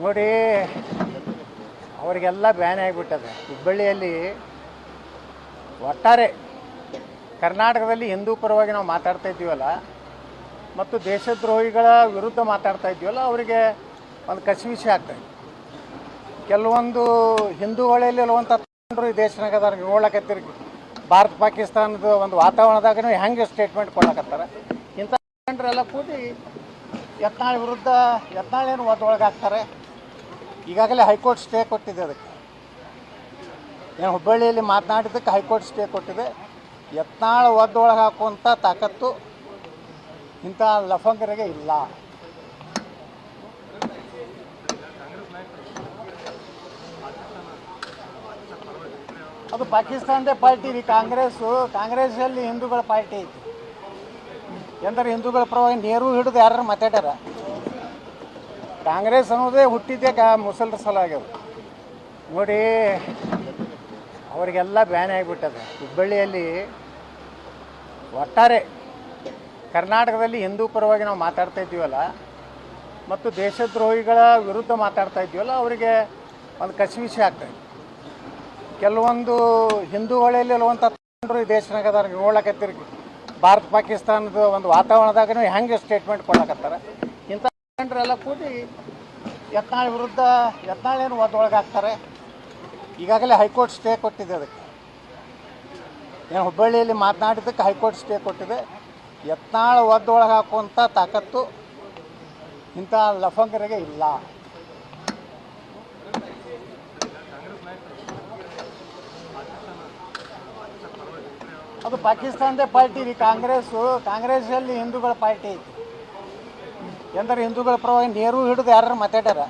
ನೋಡಿ, ಅವರಿಗೆಲ್ಲ ಬ್ಯಾನ್ ಆಗಿಬಿಟ್ಟದೆ. ಹುಬ್ಬಳ್ಳಿಯಲ್ಲಿ ಒಟ್ಟಾರೆ ಕರ್ನಾಟಕದಲ್ಲಿ ಹಿಂದೂ ಪರವಾಗಿ ನಾವು ಮಾತಾಡ್ತಾ ಇದ್ದೀವಲ್ಲ, ಮತ್ತು ದೇಶದ್ರೋಹಿಗಳ ವಿರುದ್ಧ ಮಾತಾಡ್ತಾ ಇದ್ದೀವಲ್ಲ, ಅವರಿಗೆ ಒಂದು ಕಸಿವಿಸಿ ಆಗ್ತದೆ ಕೆಲವೊಂದು ಹಿಂದೂಗಳಲ್ಲಿರುವಂಥ ತಂಡರು ಈ ದೇಶನಾಗ ಅದಾರ ಭಾರತ ಪಾಕಿಸ್ತಾನದ ಒಂದು ವಾತಾವರಣದಾಗ ಹೆಂಗೆ ಸ್ಟೇಟ್ಮೆಂಟ್ ಕೊಡ್ಲಕತ್ತಾರ. ಇಂಥ ತಂಡರೆಲ್ಲ ಕೂಡಿ ಯತ್ನಾಳ್ ವಿರುದ್ಧ ಯತ್ನಾಳೇನು ಒದ್ದೊಳಗೆ ಹಾಕ್ತಾರೆ ಈಗಾಗಲೇ ಹೈಕೋರ್ಟ್ ಸ್ಟೇ ಕೊಟ್ಟಿದೆ ಅದಕ್ಕೆ. ಏನು ಹುಬ್ಬಳ್ಳಿಯಲ್ಲಿ ಮಾತನಾಡಿದ್ದಕ್ಕೆ ಹೈಕೋರ್ಟ್ ಸ್ಟೇ ಕೊಟ್ಟಿದೆ. ಯತ್ನಾಳ ಒದ್ದೊಳಗೆ ಹಾಕುವಂಥ ತಾಕತ್ತು ಇಂಥ ಲಫಂಗರಿಗೆ ಇಲ್ಲ. ಅದು ಪಾಕಿಸ್ತಾನದೇ ಪಾರ್ಟಿ ರೀ ಕಾಂಗ್ರೆಸ್ಸು, ಕಾಂಗ್ರೆಸ್ಸಲ್ಲಿ ಹಿಂದೂಗಳ ಪಾರ್ಟಿ ಐತಿ. ಎಂದರೆ ಹಿಂದೂಗಳ ಪರವಾಗಿ ನೇರು ಹಿಡಿದು ಯಾರು ಮಾತಾಡ್ಯಾರ? ಕಾಂಗ್ರೆಸ್ ಅನ್ನೋದೇ ಹುಟ್ಟಿದ್ದೇ ಕಾ ಮುಸಲ್ರ ಸಲ ಆಗ್ಯದ ನೋಡಿ, ಅವರಿಗೆಲ್ಲ ಬ್ಯಾನ್ ಆಗಿಬಿಟ್ಟದೆ. ಹುಬ್ಬಳ್ಳಿಯಲ್ಲಿ ಒಟ್ಟಾರೆ ಕರ್ನಾಟಕದಲ್ಲಿ ಹಿಂದೂ ಪರವಾಗಿ ನಾವು ಮಾತಾಡ್ತಾ ಇದ್ದೀವಲ್ಲ, ಮತ್ತು ದೇಶದ್ರೋಹಿಗಳ ವಿರುದ್ಧ ಮಾತಾಡ್ತಾ ಇದ್ದೀವಲ್ಲ, ಅವರಿಗೆ ಒಂದು ಕಸಿವಿಸಿ ಆಗ್ತದೆ ಕೆಲವೊಂದು ಹಿಂದೂಗಳಲ್ಲಿರುವಂಥ ತಂಡರು ಈ ದೇಶನಾಗ ಅದಾರ. ಭಾರತ ಪಾಕಿಸ್ತಾನದ ಒಂದು ವಾತಾವರಣದಾಗ ಹೆಂಗೆ ಸ್ಟೇಟ್ಮೆಂಟ್ ಕೊಡ್ಲಕತ್ತಾರ? ಇಂಥ ತಂಡ್ರೆಲ್ಲ ಕೂಡಿ ಯತ್ನಾಳ್ ವಿರುದ್ಧ, ಯತ್ನಾಳೇನು ಒದ್ದೊಳಗೆ ಹಾಕ್ತಾರೆ ಈಗಾಗಲೇ ಹೈಕೋರ್ಟ್ ಸ್ಟೇ ಕೊಟ್ಟಿದೆ ಅದಕ್ಕೆ. ಏನು ಹುಬ್ಬಳ್ಳಿಯಲ್ಲಿ ಮಾತನಾಡಿದ್ದಕ್ಕೆ ಹೈಕೋರ್ಟ್ ಸ್ಟೇ ಕೊಟ್ಟಿದೆ. ಯತ್ನಾಳ್ ಒದ್ದೊಳಗೆ ಹಾಕುವಂಥ ತಾಕತ್ತು ಇಂಥ ಲಫಂಗರಿಗೆ ಇಲ್ಲ. ಅದು ಪಾಕಿಸ್ತಾನದೇ ಪಾರ್ಟಿ ರೀ ಕಾಂಗ್ರೆಸ್ಸು, ಕಾಂಗ್ರೆಸ್ಸಲ್ಲಿ ಹಿಂದೂಗಳ ಪಾರ್ಟಿ. ಐತಿ ಎಂದರೆ ಹಿಂದೂಗಳ ಪರವಾಗಿ ನೇರು ಹಿಡಿದು ಯಾರು ಮಾತಾಡ್ಯಾರ?